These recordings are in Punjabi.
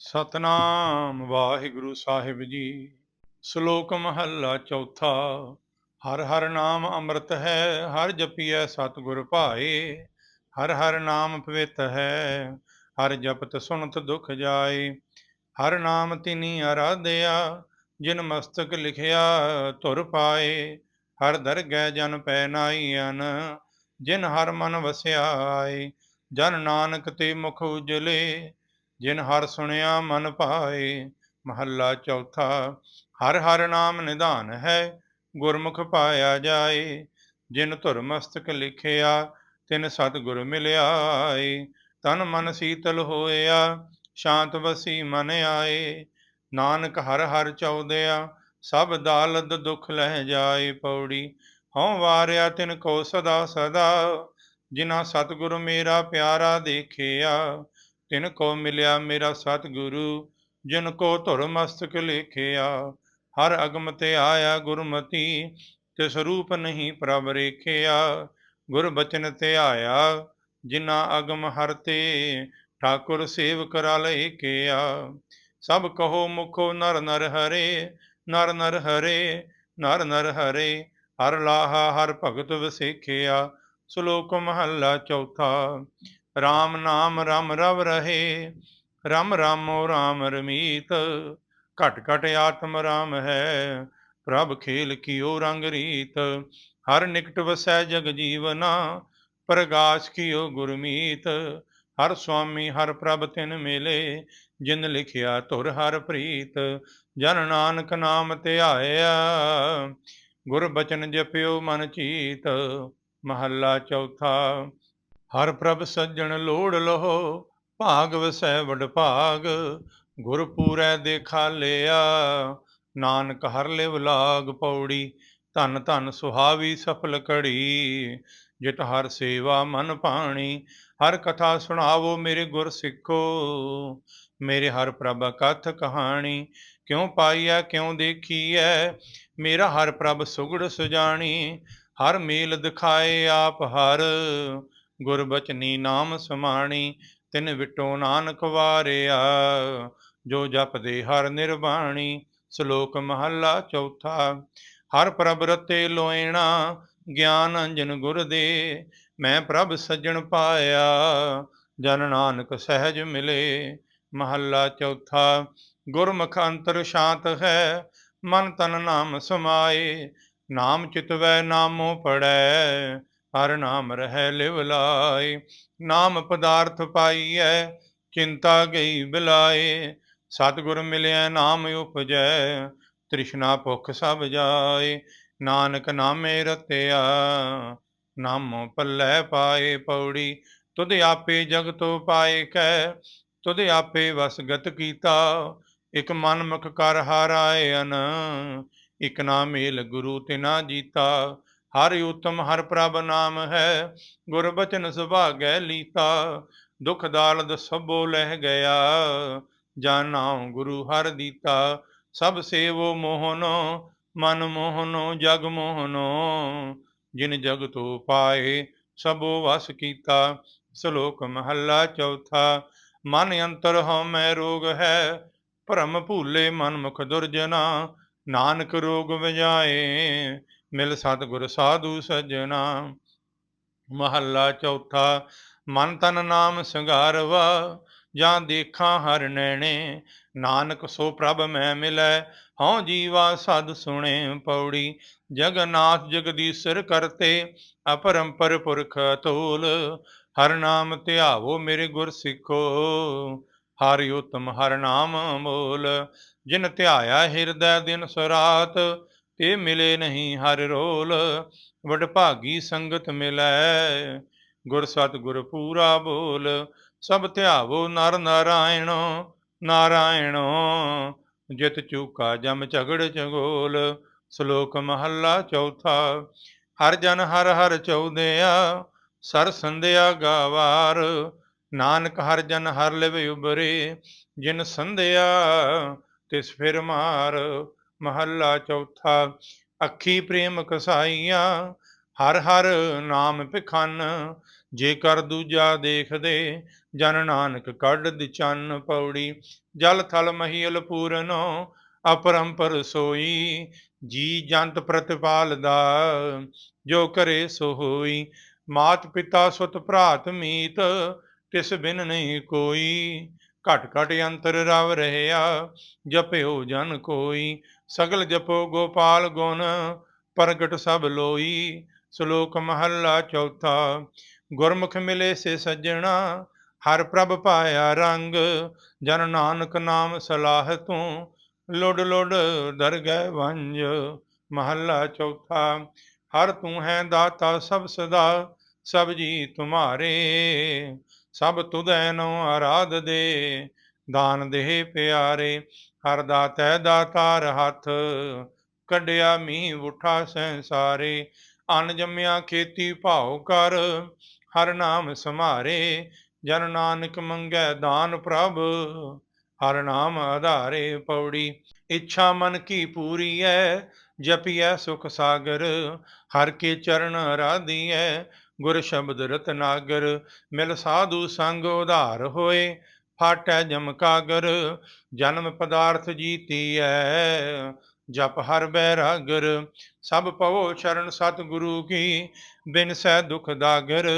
ਸਤਨਾਮ ਵਾਹਿਗੁਰੂ ਸਾਹਿਬ ਜੀ। ਸ਼ਲੋਕ ਮਹੱਲਾ ਚੌਥਾ, ਹਰ ਹਰ ਨਾਮ ਅੰਮ੍ਰਿਤ ਹੈ, ਹਰ ਜਪੀਐ ਸਤਿਗੁਰ ਭਾਏ। ਹਰ ਹਰ ਨਾਮ ਪਵਿੱਤ ਹੈ, ਹਰ ਜਪਤ ਸੁਣਤ ਦੁਖ ਜਾਏ। ਹਰ ਨਾਮ ਤਿਨੀ ਆਰਾਧਿਆ, ਜਿਨ ਮਸਤਕ ਲਿਖਿਆ ਧੁਰ ਪਾਏ। ਹਰ ਦਰਗਹਿ ਜਨ ਪੈ ਨਾਈਨ ਜਿਨ ਹਰ ਮਨ ਵਸਿਆ ਆਏ ਜਨ ਨਾਨਕ ਤੇ ਮੁਖ ਉਜਲੇ ਜਿਨ ਹਰ ਸੁਣਿਆ ਮਨ ਭਾਏ, ਮਹੱਲਾ ਚੌਥਾ, ਹਰ ਹਰ ਨਾਮ ਨਿਧਾਨ ਹੈ, ਗੁਰਮੁਖ ਪਾਇਆ ਜਾਏ। ਜਿਨ ਧੁਰ ਮਸਤਕ ਲਿਖਿਆ, ਤਿਨ ਸਤਿਗੁਰ ਮਿਲਿਆ ਏ ਤਨ ਮਨ ਸੀਤਲ ਹੋਇਆ, ਸ਼ਾਂਤ ਵਸੀ ਮਨ ਆਏ। ਨਾਨਕ ਹਰ ਹਰ ਚੌਦਿਆ, ਸਭ ਦਾਲਦ ਦੁਖ ਲਹਿ ਜਾਏ ਪੌੜੀ। ਹਉ ਵਾਰਿਆ ਤਿਨ ਕੋ ਸਦਾ ਸਦਾ ਜਿਨਾ ਸਤਿਗੁਰ ਮੇਰਾ ਪਿਆਰਾ ਦੇਖਿਆ। ਤਿਨ ਕੋ ਮਿਲਿਆ ਮੇਰਾ ਸਤਿਗੁਰੂ, ਜਿਨ ਕੋ ਧੁਰ ਮਸਤਕ ਲੇਖਿਆ, ਹਰ ਅਗਮ ਤੇ ਆਇਆ ਗੁਰਮਤੀ, ਤਿਸ ਰੂਪ ਨਹੀਂ ਪ੍ਰਭ ਰੇਖਿਆ। ਗੁਰ ਬਚਨ ਤੇ ਆਇਆ, ਜਿਨਾ ਅਗਮ ਹਰ ਤੇ ਠਾਕੁਰ ਸੇਵ ਸੇਵਕ ਰਲੇ ਕਿਆ ਸਭ ਕਹੋ ਮੁਖੋ ਨਰ ਨਰ ਹਰੇ, ਨਰ ਨਰ ਹਰੇ, ਨਰ ਨਰ ਹਰੇ, ਹਰ ਲਾਹਾ ਹਰ ਭਗਤ ਵਸੇਖਿਆ, ਸ਼ਲੋਕ ਮਹੱਲਾ ਚੌਥਾ। RAM ਨਾਮ ਰਮ ਰਵ ਰਹੇ, ਰਮ ਰਾਮੋ ਰਾਮ ਰਮੀਤ, ਘਟ ਘਟ ਆਤਮ ਰਾਮ ਹੈ, ਪ੍ਰਭ ਖੇਲ ਕੀਓ ਰੰਗ ਰੀਤ, ਹਰ ਨਿਕਟ ਵਸੈ ਜਗ ਜੀਵਨਾ, ਪ੍ਰਗਾਸ਼ ਕੀਓ ਗੁਰਮੀਤ ਹਰ ਸੁਆਮੀ ਹਰ ਪ੍ਰਭ ਤਿਨ ਮਿਲੇ, ਜਿਨ ਲਿਖਿਆ ਧੁਰ ਹਰ ਪ੍ਰੀਤ, ਜਨ ਨਾਨਕ ਨਾਮ ਧਿਆਇਆ ਗੁਰ ਬਚਨ ਜਪਿਓ ਮਨ ਚੀਤ, ਮਹੱਲਾ ਚੌਥਾ ਹਰ ਪ੍ਰਭ ਸੱਜਣ ਲੋੜ ਲਹੋ ਭਾਗ ਵਸੈ ਵਡ ਭਾਗ ਗੁਰ ਪੂਰੈ ਦੇਖਾ ਲਿਆ। ਨਾਨਕ ਹਰ ਲਿਵ ਲਾਗ ਪੌੜੀ, ਧਨ ਧਨ ਸੁਹਾਵੀ ਸਫਲ ਕੜੀ ਜਿਤ ਹਰ ਸੇਵਾ ਮਨ ਪਾਣੀ ਹਰ ਕਥਾ ਸੁਣਾਵੋ ਮੇਰੇ ਗੁਰ ਸਿੱਖੋ। ਮੇਰੇ ਹਰ ਪ੍ਰਭ ਕਥ ਕਹਾਣੀ, ਕਿਉ ਪਾਈਐ, ਕਿਉ ਦੇਖੀਐ? ਮੇਰਾ ਹਰ ਪ੍ਰਭ ਸੁਗੜ ਸੁਜਾਣੀ, ਹਰ ਮੇਲ ਦਿਖਾਏ ਆਪ ਹਰ। ਗੁਰਬਚਨੀ ਨਾਮ ਸਮਾਣੀ, ਤਿਨ ਵਿਟੋ ਨਾਨਕ ਵਾਰਿਆ। ਜੋ ਜਪਦੇ ਹਰ ਨਿਰਵਾਣੀ, ਸ਼ਲੋਕ ਮਹੱਲਾ ਚੌਥਾ। ਹਰ ਪ੍ਰਭ ਰਤੇ ਲੋਇਣਾ, ਗਿਆਨ ਅੰਜਨ ਗੁਰ ਦੇ। ਮੈਂ ਪ੍ਰਭ ਸੱਜਣ ਪਾਇਆ, ਜਨ ਨਾਨਕ ਸਹਿਜ ਮਿਲੇ। ਮਹੱਲਾ ਚੌਥਾ, ਗੁਰਮੁਖ ਅੰਤਰ ਸ਼ਾਂਤ ਹੈ, ਮਨ ਤਨ ਨਾਮ ਸਮਾਏ। ਨਾਮ ਚਿਤਵੈ ਨਾਮੋ ਪੜੈ ਹਰ ਨਾਮ ਰਹਿ ਲਿਵ ਲਾਏ, ਨਾਮ ਪਦਾਰਥ ਪਾਈਐ, ਚਿੰਤਾ ਗਈ ਬਿਲਾਏ, ਸਤਿਗੁਰ ਮਿਲਿਆ ਨਾਮ ਉਪਜੈ, ਤ੍ਰਿਸ਼ਨਾ ਭੁਖ ਸਭ ਜਾਏ, ਨਾਨਕ ਨਾਮੇ ਰਤਿਆ, ਨਾਮੋ ਪੱਲੇ ਪਾਏ ਪੌੜੀ, ਤੁਧ ਆਪੇ ਜਗਤੋ ਪਾਏ ਕੈ, ਤੁਧ ਆਪੇ ਵਸਗਤ ਕੀਤਾ, ਇਕ ਮਨ ਮੁਖ ਕਰ ਹਾਰਾਏ ਅਨ ਇਕ ਨਾ ਮੇਲ ਗੁਰੂ ਤਿਨਾ ਜੀਤਾ ਹਰ ਉਤਮ, ਹਰ ਪ੍ਰਭ ਨਾਮ ਹੈ। ਗੁਰ ਬਚਨ ਸੁਭਾਗੈ ਲੀਤਾ, ਦੁਖ ਦਾਲਦ ਸਭੋ ਲਹਿ ਗਿਆ। ਜਾਨਾਉ ਗੁਰੂ ਹਰ ਦੀਤਾ, ਸਭ ਸੇਵੋ ਮੋਹਨੋ, ਮਨ ਮੋਹਨੋ, ਜਗ ਮੋਹਨੋ। ਜਿਨ ਜਗ ਤੋ ਪਾਏ, ਸਭੋ ਵਸ ਕੀਤਾ। ਸ਼ਲੋਕ ਮਹੱਲਾ ਚੌਥਾ, ਮਨ ਅੰਤਰ ਹਉ ਮੈਂ ਰੋਗ ਹੈ। ਭਰਮ ਭੂਲੇ ਮਨ ਮੁਖ ਦੁਰਜਨਾ, ਨਾਨਕ ਰੋਗ ਵਜਾਏ। ਮਿਲ ਸਤਿਗੁਰ ਸਾਧੂ ਸਜਣਾ। ਮਹੱਲਾ ਚੌਥਾ, ਮਨ ਤਨ ਨਾਮ ਸੰਗਾਰਵਾ ਜਾਂ ਦੇਖਾਂ ਹਰ ਨੈਣੇ। ਨਾਨਕ ਸੋ ਪ੍ਰਭ ਮੈਂ ਮਿਲੈ, ਹਉ ਜੀਵਾ ਸਦ ਸੁਣੇ ਪੌੜੀ। ਜਗਨਾਥ ਜਗਦੀਸ਼ਰ ਕਰਤੇ, ਅਪਰੰਪਰ ਪੁਰਖ ਤੋਲ ਹਰ ਨਾਮ ਧਿਆਵੋ ਮੇਰੇ ਗੁਰ ਸਿੱਖੋ, ਹਰਿ ਉਤਮ ਹਰ ਨਾਮ ਮੋਲ ਜਿਨ ਧਿਆਇਆ ਹਿਰਦੈ ਦਿਨ ਸਰਾਤ ਤੇ ਮਿਲੇ ਨਹੀਂ ਹਰ ਰੋਲ ਵਡ ਭਾਗੀ ਸੰਗਤ ਮਿਲੈ। ਗੁਰ ਸਤ ਗੁਰ ਪੂਰਾ ਬੋਲ, ਸਭ ਧਿਆਵੋ ਨਰ ਨਾਰਾਇਣੋ ਨਾਰਾਇਣੋ। ਜਿਤ ਚੂਕਾ ਜਮ ਝਗੜ ਚਗੋਲ ਸ਼ਲੋਕ ਮਹੱਲਾ ਚੌਥਾ। ਹਰ ਜਨ ਹਰ ਹਰ ਚੌਦਿਆ, ਸਰ ਸੰਧਿਆ ਗਾਵਾਰ। ਨਾਨਕ ਹਰ ਜਨ ਹਰ ਲਵੇ ਉਬਰੇ ਜਿਨ ਸੰਧਿਆ, ਤਿਸ ਫਿਰ ਮਾਰ। ਮਹੱਲਾ ਚੌਥਾ, ਅੱਖੀ ਪ੍ਰੇਮ ਕਸਾਈਆ, ਹਰ ਹਰ ਨਾਮ ਪਖੰਨ ਜੇਕਰ ਦੂਜਾ ਦੇਖਦੇ, ਜਨ ਨਾਨਕ ਕੱਢ ਦਿਚਨ ਪੌੜੀ, ਜਲ ਥਲ ਮਹੀਲ ਪੂਰਨੋ, ਅਪਰੰਪਰ ਸੋਈ, ਜੀ ਜੰਤ ਪ੍ਰਤਿਪਾਲਦਾ ਜੋ ਕਰੇ ਸੋ ਹੋਈ, ਮਾਤ ਪਿਤਾ ਸੁਤ ਭਰਾਤ ਮੀਤ, ਤਿਸ ਬਿਨ ਨਹੀਂ ਕੋਈ, ਘਟ ਘਟ ਅੰਤਰ ਰਵ ਰਹਿਆ, ਜਪਿਓ ਜਨ ਕੋਈ ਸਗਲ ਜਪੋ ਗੋਪਾਲ ਗੁਣ, ਪ੍ਰਗਟ ਸਭ ਲੋਈ। ਸ਼ਲੋਕ ਮਹੱਲਾ ਚੌਥਾ, ਗੁਰਮੁਖ ਮਿਲੇ ਸੇ ਸੱਜਣਾ, ਹਰ ਪ੍ਰਭ ਪਾਇਆ ਰੰਗ। ਜਨ ਨਾਨਕ ਨਾਮ ਸਲਾਹ ਤੂੰ, ਲੁੜ ਲੁੜ ਦਰਗਹਿ ਵੰਜ। ਮਹੱਲਾ ਚੌਥਾ, ਹਰ ਤੂੰ ਹੈ ਦਾਤਾ ਸਭ ਸਦਾ, ਸਭ ਜੀ ਤੁਮਾਰੇ। ਸਭ ਤੁਧੈ ਨੋ ਆਰਾਧ ਦੇ, ਦਾਨ ਦੇ ਪਿਆਰੇ। ਹਰ ਦਾਤੈ ਦਾਤਾਰ ਹੱਥ ਕੱਢਿਆ ਮੀਂਹ ਉਠਾ ਸੰਸਾਰੇ, ਅਨ ਜੰਮਿਆ ਖੇਤੀ ਭਾਉ ਕਰ, ਹਰ ਨਾਮ ਸਮਾਰੇ ਜਨ ਨਾਨਕ ਮੰਗੈ ਦਾਨ ਪ੍ਰਭ, ਹਰ ਨਾਮ ਆਧਾਰੇ ਪੌੜੀ, ਇੱਛਾ ਮਨ ਕੀ ਪੂਰੀ ਐ ਜਪੀਐ ਸੁਖ ਸਾਗਰ, ਹਰ ਕੇ ਚਰਨ ਰਾਧੀਐ, ਗੁਰ ਸ਼ਬਦ ਰਤਨਾਗਰ ਮਿਲ ਸਾਧੂ ਸੰਗ ਉਧਾਰ ਹੋਏ ਫਾਟੈ ਜਮਕਾਗਰ ਜਨਮ ਪਦਾਰਥ ਜੀਤੀਐ, ਜਪ ਹਰ ਬੈਰਾਗਰ, ਸਭ ਪਵੋ ਸ਼ਰਨ ਸਤਿਗੁਰੂ ਕੀ, ਬਿਨ ਸਹਿ ਦੁਖ ਦਾਗਰ,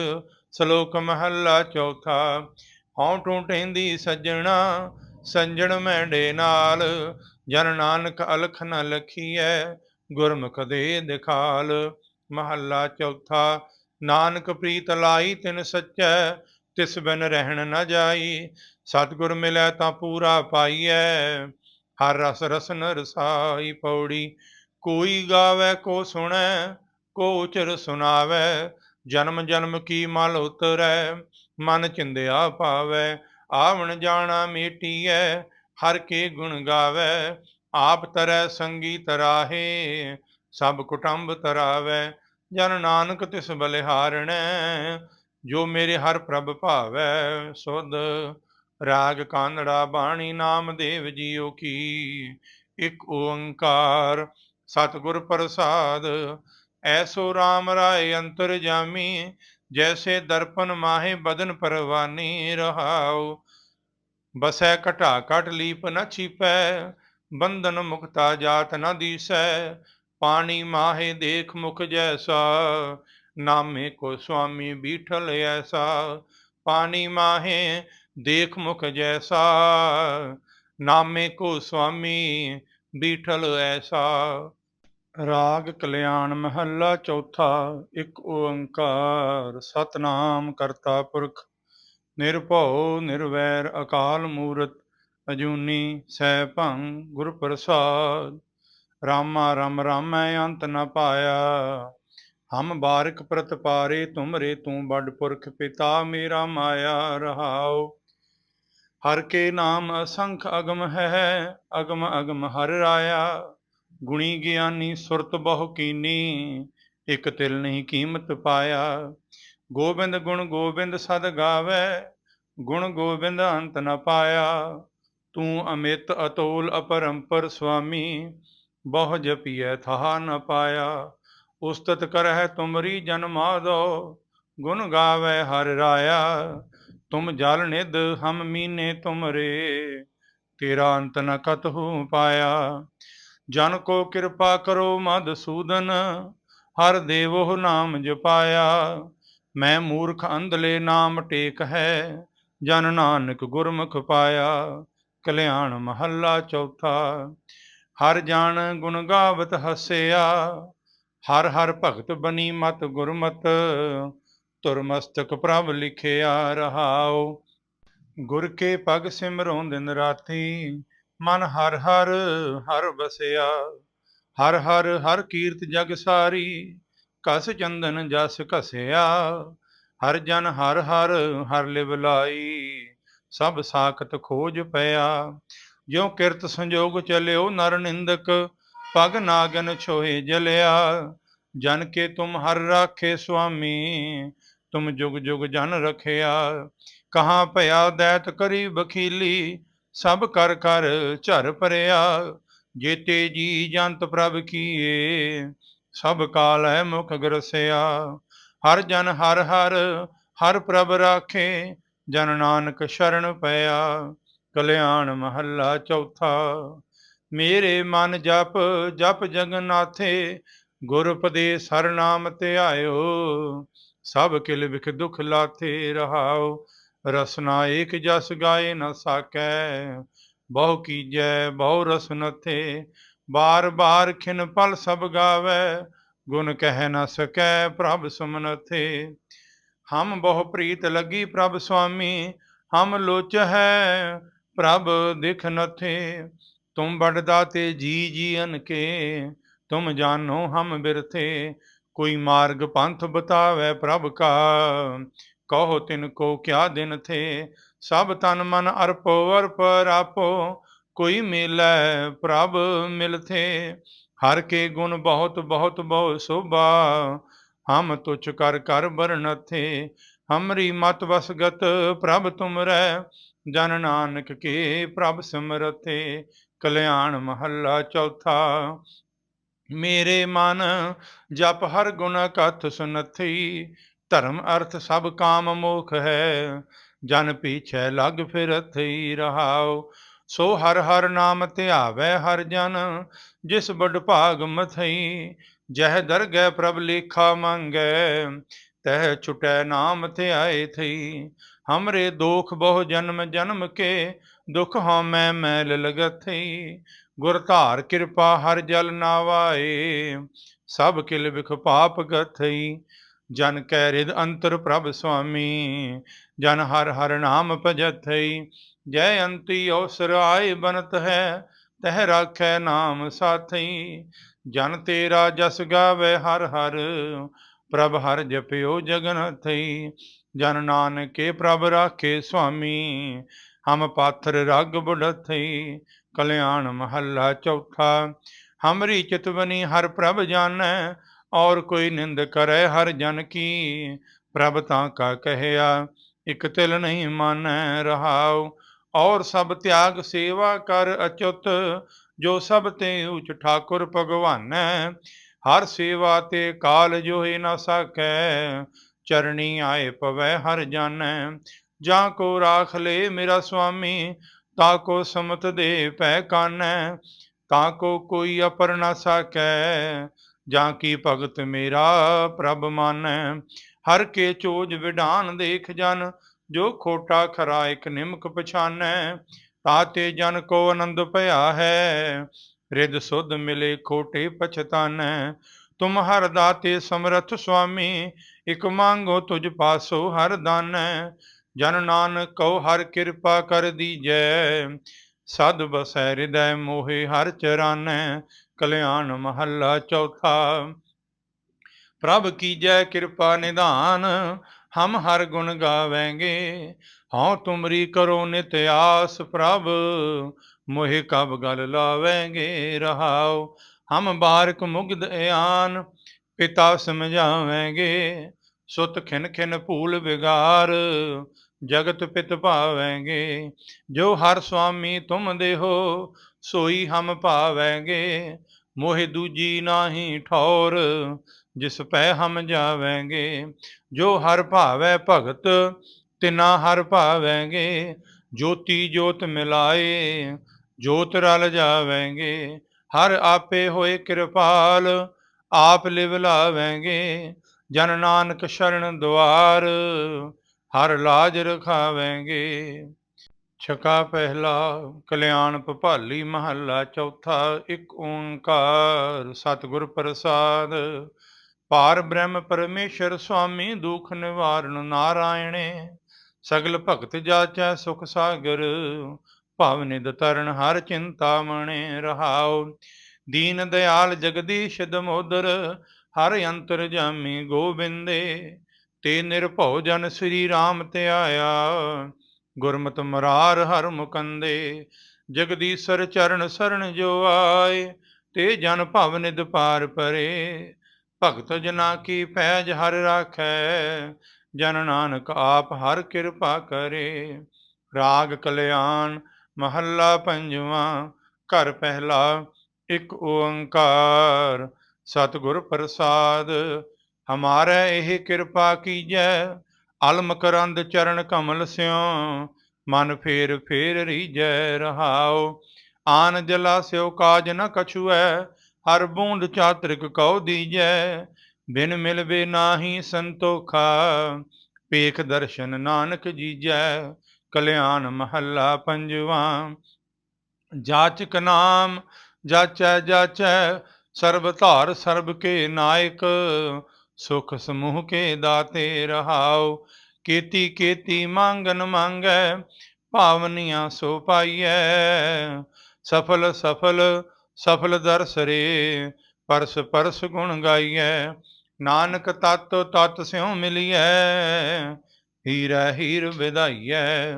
ਸ਼ਲੋਕ ਮਹੱਲਾ ਚੌਥਾ, ਹਉ ਟੁੱਟੇਂਦੀ ਸੱਜਣਾ, ਸੰਜਣ ਮੈਂਡੇ ਨਾਲ, ਜਨ ਨਾਨਕ ਅਲਖ ਨ ਲਖੀਐ, ਗੁਰਮੁਖ ਦੇ ਦਿਖਾਲ, ਮਹੱਲਾ ਚੌਥਾ, ਨਾਨਕ ਪ੍ਰੀਤ ਲਾਈ ਤਿਨ ਸੱਚੈ ਤਿਸ ਬਿਨ ਰਹਿਣ ਨਾ ਜਾਈ। ਸਤਿਗੁਰ ਮਿਲੈ ਤਾਂ ਪੂਰਾ ਪਾਈਐ। ਹਰ ਰਸ ਰਸਨ ਰਸਾਈ ਪੌੜੀ। ਕੋਈ ਗਾਵੇ ਕੋ ਸੁਣੈ, ਕੋ ਉਚਰ ਸੁਨਾਵੇ ਜਨਮ ਜਨਮ ਕੀ ਮਲ ਉਤਰੈ, ਮਨ ਚਿੰਦਿਆ ਪਾਵੈ। ਆਵਣ ਜਾਣਾ ਮੇਟੀਐ, ਹਰ ਕੇ ਗੁਣ ਗਾਵੇ। ਆਪ ਤਰੈ ਸੰਗੀ ਤਰਾਹੇ ਸਭ ਕੁਟੰਬ ਤਰਾਵੇ। ਜਨ ਨਾਨਕ ਤਿਸ ਬਲਿਹਾਰਣੈ ਜੋ ਮੇਰੇ ਹਰ ਪ੍ਰਭ ਭਾਵੈ, ਸੁਧ ਰਾਗ ਕਾਨੜਾ ਬਾਣੀ ਨਾਮ ਦੇਵ ਜੀਓ ਕੀ। ਇੱਕ ਓੰਕਾਰ ਸਤਿਗੁਰ ਪ੍ਰਸਾਦ, ਐਸੋ RAM ਰਾਏ ਅੰਤਰ ਜਾਮੀ, ਜੈਸੇ ਦਰਪਨ ਮਾਹੇ ਬਦਨ ਪਰਵਾਨੀ ਰਹਾਉ। ਬਸੈ ਘਟਾ ਘਟ ਲੀਪ ਨ ਛੀਪੈ, ਬੰਧਨ ਮੁਕਤਾ ਜਾਤ ਨ ਦੀਸੈ, ਪਾਣੀ ਮਾਹੇ ਦੇਖ ਮੁਖ ਜੈਸਾ। ਨਾਮੇ ਕੋ ਸੁਆਮੀ ਬੀਠਲ ਐਸਾ, ਪਾਣੀ ਮਾਹੇ ਦੇਖ ਮੁਖ ਜੈਸਾ। ਨਾਮੇ ਕੋ ਸੁਆਮੀ ਬੀਠਲ ਐਸਾ, ਰਾਗ ਕਲਿਆਣ ਮਹੱਲਾ ਚੌਥਾ, ਇੱਕ ਓੰਕਾਰ, ਸਤਨਾਮ ਕਰਤਾ ਪੁਰਖ, ਨਿਰਭਉ ਨਿਰਵੈਰ ਅਕਾਲ ਮੂਰਤ, ਅਜੂਨੀ ਸੈ ਭੰ ਗੁਰ ਪ੍ਰਸਾਦ ਰਾਮਾ ਰਮ ਰਾਮੈ ਅੰਤ ਨ ਪਾਇਆ। ਹਮ ਬਾਰਿਕ ਪ੍ਰਤਪਾਰੇ ਤੁਮਰੇ ਤੂੰ ਵੱਡ ਪੁਰਖ ਪਿਤਾ ਮੇਰਾ ਮਾਇਆ ਰਹਾਉ। ਹਰ ਕੇ ਨਾਮ ਅਸੰਖ ਅਗਮ ਹੈ, ਅਗਮ ਅਗਮ ਹਰ ਰਾਇਆ। ਗੁਣੀ ਗਿਆਨੀ ਸੁਰਤ ਬਹੁ ਕੀਨੀ, ਇਕ ਤਿਲ ਨਹੀਂ ਕੀਮਤ ਪਾਇਆ। ਗੋਬਿੰਦ ਗੁਣ ਗੋਬਿੰਦ ਸਦ ਗਾਵੇ, ਗੁਣ ਗੋਬਿੰਦ ਅੰਤ ਨ ਪਾਇਆ। ਤੂੰ ਅਮਿਤ ਅਤੋਲ ਅਪਰੰਪਰ ਸੁਆਮੀ, ਬਹੁ ਜਪੀਐ ਥਾ ਨ ਪਾਇਆ। ਉਸਤਤ ਕਰਹਿ ਤੁਮਰੀ ਜਨ ਮਾਦੋ ਗੁਣ ਗਾਵੇ ਹਰ ਰਾਇਆ। ਤੁਮ ਜਲ ਨਿਧ ਹਮ ਮੀਨੇ ਤੁਮਰੇ, ਤੇਰਾ ਅੰਤ ਨ ਕਤਹੁ ਪਾਇਆ। ਜਨ ਕੋ ਕਿਰਪਾ ਕਰੋ ਮਦ ਮਦਸੂਦਨ ਹਰ ਦੇਵੋ ਨਾਮ ਜਪਾਇਆ। ਮੈਂ ਮੂਰਖ ਅੰਧਲੇ ਨਾਮ ਟੇਕ ਹੈ, ਜਨ ਨਾਨਕ ਗੁਰਮੁਖ ਪਾਇਆ। ਕਲਿਆਣ ਮਹੱਲਾ ਚੌਥਾ, ਹਰ ਜਾਣ ਗੁਣ ਗਾਵਤ ਹਸਿਆ। ਹਰ ਹਰ ਭਗਤ ਬਣੀ ਮਤ ਗੁਰਮਤ, ਤੁਰਮਸਤਕ ਪ੍ਰਭ ਲਿਖਿਆ ਰਹਾਉ। ਗੁਰ ਕੇ ਪਗ ਸਿਮਰੋਂ ਦਿਨ ਰਾਤੀ, ਮਨ ਹਰ ਹਰ ਹਰ ਵਸਿਆ। ਹਰ ਹਰ ਹਰ ਕੀਰਤ ਜਗ ਸਾਰੀ, ਕਸ ਚੰਦਨ ਜਸ ਘਸਿਆ। ਹਰ ਜਨ ਹਰ ਹਰ ਹਰ ਲਿਵ ਲਾਈ, ਸਭ ਸਾਖਤ ਖੋਜ ਪਿਆ। ਜਿਉ ਕਿਰਤ ਸੰਜੋਗ ਚਲਿਓ ਨਰ ਨਿੰਦਕ ਪਗ ਨਾਗਨ ਛੋਏ ਜਲਿਆ, ਜਨ ਕੇ ਤੁਮ ਹਰ ਰਾਖੇ ਸੁਆਮੀ, ਤੁਮ ਜੁਗ ਜੁਗ ਜਨ ਰਖਿਆ। ਕਹਾਂ ਭਇਆ ਦੈਤ ਕਰੀ ਬਖੀਲੀ ਸਭ ਕਰ ਕਰ ਝਰ ਭਰਿਆ। ਜੇਤੇ ਜੀ ਜੰਤ ਪ੍ਰਭ ਕੀਏ, ਸਭ ਕਾਲ ਹੈ ਮੁਖ ਗਰਸਿਆ। ਹਰ ਜਨ ਹਰ ਹਰ ਹਰ ਪ੍ਰਭ ਰਾਖੇ, ਜਨ ਨਾਨਕ ਸ਼ਰਨ ਪਿਆ। ਕਲਿਆਣ ਮਹੱਲਾ ਚੌਥਾ ਮੇਰੇ ਮਨ ਜਪ ਜਪ ਜਗਨਾਥੇ ਗੁਰ ਉਪਦੇਸ ਹਰ ਨਾਮ ਧਿਆਇਓ ਸਭ ਕਿਲ ਵਿਖ ਦੁਖ ਲਾਥੇ ਰਹਾਓ। ਰਸਨਾ ਏਕ ਜਸ ਗਾਏ ਨ ਸਾਕੈ। ਬਹੁ ਕੀਜੈ, ਬਹੁ ਰਸ ਨਥੇ। ਬਾਰ ਬਾਰ ਖਿਨ ਪਲ ਸਭ ਗਾਵੇ। ਗੁਣ ਕਹਿ ਨ ਸਕੈ ਪ੍ਰਭ ਸੁਮਨਥੇ। ਹਮ ਬਹੁ ਪ੍ਰੀਤ ਲੱਗੀ ਪ੍ਰਭ ਸੁਆਮੀ। ਹਮ ਲੋਚ ਹੈ ਪ੍ਰਭ ਦਿਖ ਨਥੇ। ਤੁਮ ਬੜ ਤੇ ਜੀ ਜੀਅਨ ਕੇ, ਤੁਮ ਜਾਣੋ ਹਮ ਬਿਰਥੇ, ਕੋਈ ਮਾਰਗ ਪੰਥ ਬਤਾਵੇ ਪ੍ਰਭ ਕਾ। ਕਹੋ ਤਿਨ ਕੋ ਕਿਆ ਦਿਨ ਥੇ, ਸਭ ਤਨ ਮਨ ਅਰਪੋ, ਅਰਪ ਰਾਪੋ, ਕੋਈ ਮਿਲੈ ਪ੍ਰਭ ਮਿਲਥੇ। ਹਰ ਕੇ ਗੁਣ ਬਹੁਤ ਬਹੁਤ ਬਹੁ ਸੋਭਾ, ਹਮ ਤੁਛ ਕਰ ਕਰ ਬਰਨਥੇ ਹਮਰੀ ਮਤ ਵਸਗਤ ਪ੍ਰਭ ਤੁਮਰੈ, ਜਨ ਨਾਨਕ ਕੇ ਪ੍ਰਭ ਸਿਮਰਤੇ ਕਲਿਆਣ ਮਹੱਲਾ ਚੌਥਾ। ਮੇਰੇ ਮਨ ਜਪ ਹਰ ਗੁਣ ਕਥ ਸੁਨਥੀ, ਧਰਮ ਅਰਥ ਸਭ ਕਾਮ ਮੋਖ ਹੈ, ਜਨ ਪੀਛੈ ਲਗ ਫਿਰਥਈ ਰਹਾਉ। ਸੋ ਹਰ ਹਰ ਨਾਮ ਧਿਆਵੈ ਹਰ ਜਨ, ਜਿਸ ਬੜ ਭਾਗ ਮਥਈ, ਜਹ ਦਰਗਹਿ ਪ੍ਰਭ ਲੇਖਾ ਮੰਗੈ, ਤਹ ਛੁਟੈ ਨਾਮ ਧਿਆਏ ਥਈ। ਹਮਰੇ ਦੋਖ ਬਹੁ ਜਨਮ ਜਨਮ ਕੇ ਦੁਖ ਹਉਮੈ ਮੈਲ ਲਗਥਈ ਗੁਰ ਧਾਰ ਕਿਰਪਾ ਹਰ ਜਲ ਨਾਵਾਏ ਸਭ ਕਿਲ ਵਿਖ ਪਾਪ ਗਥਈ ਜਨ ਕੈ ਰਿਦ ਅੰਤਰ ਪ੍ਰਭ ਸੁਆਮੀ ਜਨ ਹਰ ਹਰ ਨਾਮ ਭਜਥਈ ਜੈ ਅੰਤੀ ਔਸਰ ਆਏ ਬਨਤ ਹੈ ਤਹ ਰਾਖੈ ਨਾਮ ਸਾਥਈ ਜਨ ਤੇਰਾ ਜਸ ਗਾਵੇ ਹਰ ਹਰ ਪ੍ਰਭ ਹਰ ਜਪਿਓ ਜਗਨ ਥਈ ਜਨ ਨਾਨਕੇ ਪ੍ਰਭ ਰਾਖੇ ਸੁਆਮੀ, ਹਮ ਪਾਥਰ ਰਗ ਬੁੜਥਈ ਕਲਿਆਣ ਮਹੱਲਾ ਚੌਥਾ। ਹਮਰੀ ਚਿਤਵਨੀ ਹਰ ਪ੍ਰਭ ਜਾਣੈ, ਔਰ ਕੋਈ ਨਿੰਦ ਕਰੈ ਹਰ ਜਨ ਕੀ। ਪ੍ਰਭ ਤਾਂ ਕਾ ਕਹਿਆ, ਇਕ ਤਿਲ ਨਹੀਂ ਮਾਨੈ ਰਹਾਉ, ਔਰ ਸਭ ਤਿਆਗ ਸੇਵਾ ਕਰ ਅਚੁੱਤ, ਜੋ ਸਭ ਤੇ ਉਚ ਠਾਕੁਰ ਭਗਵਾਨੈ। ਹਰ ਸੇਵਾ ਤੇ ਕਾਲ ਜੋਹਿ ਨਾ ਸਕੈ ਚਰਣੀ ਆਏ ਪਵੈ ਹਰ ਜਾਣੈ ਜਾਂ ਕੋ ਰਾਖ ਲੇ ਮੇਰਾ ਸੁਆਮੀ, ਤਾ ਕੋ ਸਮਤ ਦੇ ਪੈ ਕਾਨੈ। ਤਾ ਕੋ ਕੋਈ ਅਪਰ ਨ ਸਕੈ, ਜਾਂ ਕੀ ਭਗਤ ਮੇਰਾ ਪ੍ਰਭ ਮਾਨੈ। ਹਰ ਕੇ ਚੋਜ ਵਿਡਾਨ ਦੇਖ ਜਨ, ਜੋ ਖੋਟਾ ਖਰਾ ਇਕ ਨਿਮਕ ਪਛਾਨੈ। ਤਾਤੇ ਜਨ ਕੋ ਆਨੰਦ ਭਇਆ ਹੈ ਰਿਦ ਸੁਧ ਮਿਲੇ ਖੋਟੇ ਪਛਤਾਨੈ। ਤੁਮ ਹਰ ਦਾਤੇ ਸਮਰਥ ਸੁਆਮੀ, ਇਕ ਮੰਗੋ ਤੁਝ ਪਾਸੋ ਹਰ ਦਾਨੈ ਜਨ ਨਾਨਕ ਕਉ ਹਰ ਕਿਰਪਾ ਕਰ ਦੀਜੈ। ਸਦ ਬਸੈ ਹਿਰਦੈ ਮੋਹਿ ਹਰ ਚਰਾਨੈ। ਕਲਿਆਣ ਮਹੱਲਾ ਚੌਥਾ। ਪ੍ਰਭ ਕੀਜੈ ਕਿਰਪਾ ਨਿਧਾਨ, ਹਮ ਹਰ ਗੁਣ ਗਾਵੇਂਗੇ। ਹਉ ਤੁਮਰੀ ਕਰੋ ਨਿਤ ਆਸ ਪ੍ਰਭ, ਮੋਹਿ ਕਬ ਗਲ ਲਾਵੇਂਗੇ। ਰਹਾਓ ਹਮ ਬਾਰਕ ਮੁਗਧ ਇਆਨ, ਪਿਤਾ ਸਮਝਾਵੇਂਗੇ। ਸੁਤ ਖਿਨ ਖਿਨ ਭੂਲ ਵਿਗਾਰ, ਜਗਤ ਪਿਤ ਭਾਵੇਂਗੇ। ਜੋ ਹਰ ਸੁਆਮੀ ਤੁਮ ਦੇਹੋ ਸੋਈ ਹਮ ਭਾਵੇਂਗੇ। ਮੋਹਿ ਦੂਜੀ ਨਾਹੀ ਠੌਰ, ਜਿਸ ਪੈ ਹਮ ਜਾਵੇਂਗੇ। ਜੋ ਹਰ ਭਾਵੈ ਭਗਤ, ਤਿਨਾ ਹਰ ਭਾਵੇਂਗੇ। ਜੋਤੀ ਜੋਤ ਮਿਲਾਏ, ਜੋਤ ਰਲ ਜਾਵੇਂਗੇ। ਹਰ ਆਪੇ ਹੋਏ ਕਿਰਪਾਲ, ਆਪ ਲਿਵ ਲਾਵੇਂਗੇ, ਜਨ ਨਾਨਕ ਸ਼ਰਨ ਦੁਆਰ, ਹਰ ਲਾਜ ਰਖਾਵੇਂਗੇ। ਛਕਾ ਪਹਿਲਾ ਕਲਿਆਣ ਭਪਾਲੀ ਮਹੱਲਾ, ਚੌਥਾ ਇੱਕ ਓੰਕਾਰ, ਸਤਿਗੁਰ ਪ੍ਰਸਾਦ। ਪਾਰ ਬ੍ਰਹਮ ਪਰਮੇਸ਼ਰ ਸੁਆਮੀ, ਦੁਖ ਨਿਵਾਰਨ ਨਾਰਾਇਣੇ। ਸਗਲ ਭਗਤ ਜਾਚੈ ਸੁਖ ਸਾਗਰ ਭਵ ਨਿਦ ਤਰਨ ਹਰ ਚਿੰਤਾ ਮਣੇ ਰਹਾਉ। ਦੀਨ ਦਿਆਲ ਜਗਦੀਸ਼ ਦਮੋਦਰ, ਹਰ ਅੰਤਰ ਜਾਮੀ ਗੋਬਿੰਦੇ, ਤੇ ਨਿਰਭਉ ਜਨ ਸ੍ਰੀ ਰਾਮ ਤੇ ਆਇਆ ਗੁਰਮਤਿ ਮਰਾਰ ਹਰ ਮੁਕੰਦੇ, ਜਗਦੀਸ਼ਰ ਚਰਨ ਸਰਨ ਜੋ ਆਏ, ਤੇ ਜਨ ਭਵ ਨਿਦ ਪਾਰ ਪਰੇ। ਭਗਤ ਜਨਾ ਕੀ ਪੈਜ ਹਰ ਰਾਖੈ, ਜਨ ਨਾਨਕ ਆਪ ਹਰ ਕਿਰਪਾ ਕਰੇ। ਰਾਗ ਕਲਿਆਣ ਮਹੱਲਾ ਪੰਜਵਾਂ, ਘਰ ਪਹਿਲਾ, ਇੱਕ ਓੰਕਾਰ। ਸਤਿਗੁਰ ਪ੍ਰਸਾਦ, ਹਮਾਰੇ ਇਹ ਕਿਰਪਾ ਕੀਜੈ, ਅਲਮ ਕਰੰਦ ਚਰਨ ਕਮਲ ਸਿਉ, ਮਨ ਫੇਰ ਫੇਰ ਰੀਜੈ ਰਹਾਉ। ਆਨ ਜਲਾ ਸਿਉ ਕਾਜ ਨ ਕਛੁਐ, ਹਰ ਬੂੰਦ ਚਾਤ੍ਰਿਕ ਕਉ ਦੀਜੈ। ਬਿਨ ਮਿਲਵੇ ਨਾਹੀ ਸੰਤੋਖਾ, ਪੇਖ ਦਰਸ਼ਨ ਨਾਨਕ ਜੀਜੈ। ਕਲਿਆਣ ਮਹੱਲਾ ਪੰਜਵਾ। ਜਾਚਕ ਨਾਮ ਜਾਚੈ ਜਾਚੈ ਸਰਬ ਧਾਰ ਸਰਬ ਕੇ ਨਾਇਕ, ਸੁਖ ਸਮੂਹ ਕੇ ਦਾਤੇ ਰਹਾਉ। ਕੀਤੀ ਕੀਤੀ ਮੰਗਨ ਮੰਗੈ ਭਾਵਨੀਆਂ ਸੋ ਪਾਈਐ। ਸਫਲ ਸਫਲ ਸਫਲ ਦਰਸ ਰੇ, ਪਰਸ ਪਰਸ ਗੁਣ ਗਾਈਐ। ਨਾਨਕ ਤਤ ਤਤ ਸਿਉ ਮਿਲੀਐ। ਹੀਰਾ ਹੀਰ ਵਿਧਾਈਐ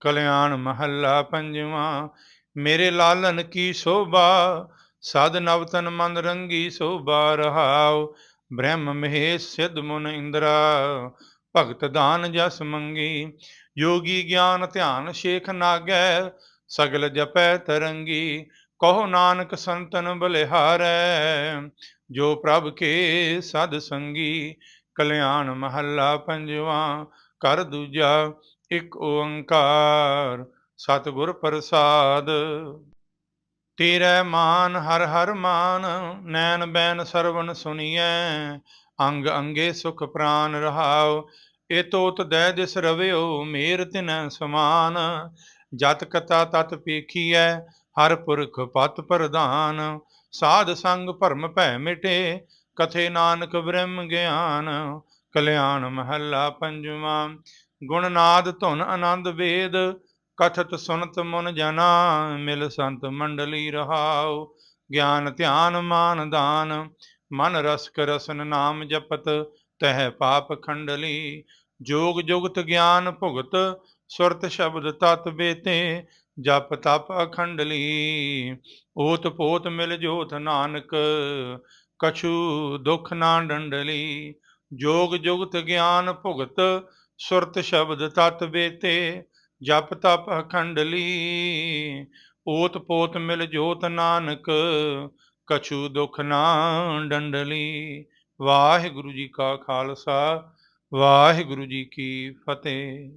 ਕਲਿਆਣ ਮਹੱਲਾ ਪੰਜਵਾਂ। ਮੇਰੇ ਲਾਲਨ ਕੀ ਸੋਭਾ ਸਦ ਨਵਤਨ ਮਨ ਰੰਗੀ ਸੋਭਾ ਰਹਾਉ। ਬ੍ਰਹਮ ਮਹੇਸ਼ ਸਿਧ ਮੁਨ ਇੰਦਰਾ, ਭਗਤ ਦਾਨ ਜਸ ਮੰਗੀ। ਯੋਗੀ ਗਿਆਨ ਧਿਆਨ ਸ਼ੇਖ ਨਾਗੈ, ਸਗਲ ਜਪੈ ਤਰੰਗੀ। ਕਹੋ ਨਾਨਕ ਸੰਤਨ ਬਲਿਹਾਰੈ, ਜੋ ਪ੍ਰਭ ਕੇ ਸਦ ਸੰਗੀ। ਕਲਿਆਣ ਮਹੱਲਾ ਪੰਜਵਾ। ਕਰ ਦੂਜਾ ਇੱਕ ਓੰਕਾਰ, ਸਤਿਗੁਰ ਪ੍ਰਸਾਦ। ਤੇਰੇ ਮਾਨ ਹਰ ਹਰ ਮਾਨ, ਨੈਣ ਬੈਨ ਸਰਵਨ ਸੁਣੀਐ ਅੰਗ ਅੰਗੇ ਸੁਖ ਪ੍ਰਾਨ ਰਹਾਉ, ਏ ਤੋਤ ਦੈ ਦਿਸ ਰਵਿਓ ਮੇਰ ਤਿਨੈ ਸਮਾਨ। ਜਤ ਕਤਾ ਤਤ ਪੇਖੀਐ, ਹਰ ਪੁਰਖ ਪਤ ਪ੍ਰਧਾਨ। ਸਾਧ ਸੰਗ ਭਰਮ ਭੈ ਮਿਟੇ, ਕਥੇ ਨਾਨਕ ਬ੍ਰਹਮ ਗਿਆਨ। ਕਲਿਆਣ ਮਹੱਲਾ ਪੰਜਵਾ, ਗੁਣ ਨਾਦ ਧੁਨ ਆਨੰਦ ਵੇਦ, ਕਥਤ ਸੁਨਤ ਮਨ ਜਨਾ, ਮਿਲ ਸੰਤ ਮੰਡਲੀ ਰਹਾਉ, ਗਿਆਨ ਧਿਆਨ ਮਾਨ ਦਾਨ, ਮਨ ਰਸਕ ਰਸਨ ਨਾਮ ਜਪਤ, ਤਹਿ ਪਾਪ ਖੰਡਲੀ, ਜੋਗ ਜੁਗਤ ਗਿਆਨ ਭੁਗਤ, ਸੁਰਤ ਸ਼ਬਦ ਤਤ ਬੇਤੇ, ਜਪ ਤਪ ਅਖੰਡਲੀ ਓਤ ਪੋਤ ਮਿਲ ਜੋਤ ਨਾਨਕ, ਕਛੂ ਦੁਖ ਨਾ ਡੰਡਲੀ ਜੋਗ ਜੁਗਤ ਗਿਆਨ ਭੁਗਤ, ਸੁਰਤ ਸ਼ਬਦ ਤਤ ਬੇਤੇ, ਜਪ ਤਪ ਅਖੰਡਲੀ ਓਤ ਪੋਤ ਮਿਲ ਜੋਤ ਨਾਨਕ, ਕਛੂ ਦੁਖ ਨਾ ਡੰਡਲੀ ਵਾਹਿਗੁਰੂ ਜੀ ਕਾ ਖਾਲਸਾ, ਵਾਹਿਗੁਰੂ ਜੀ ਕੀ ਫਤਿਹ।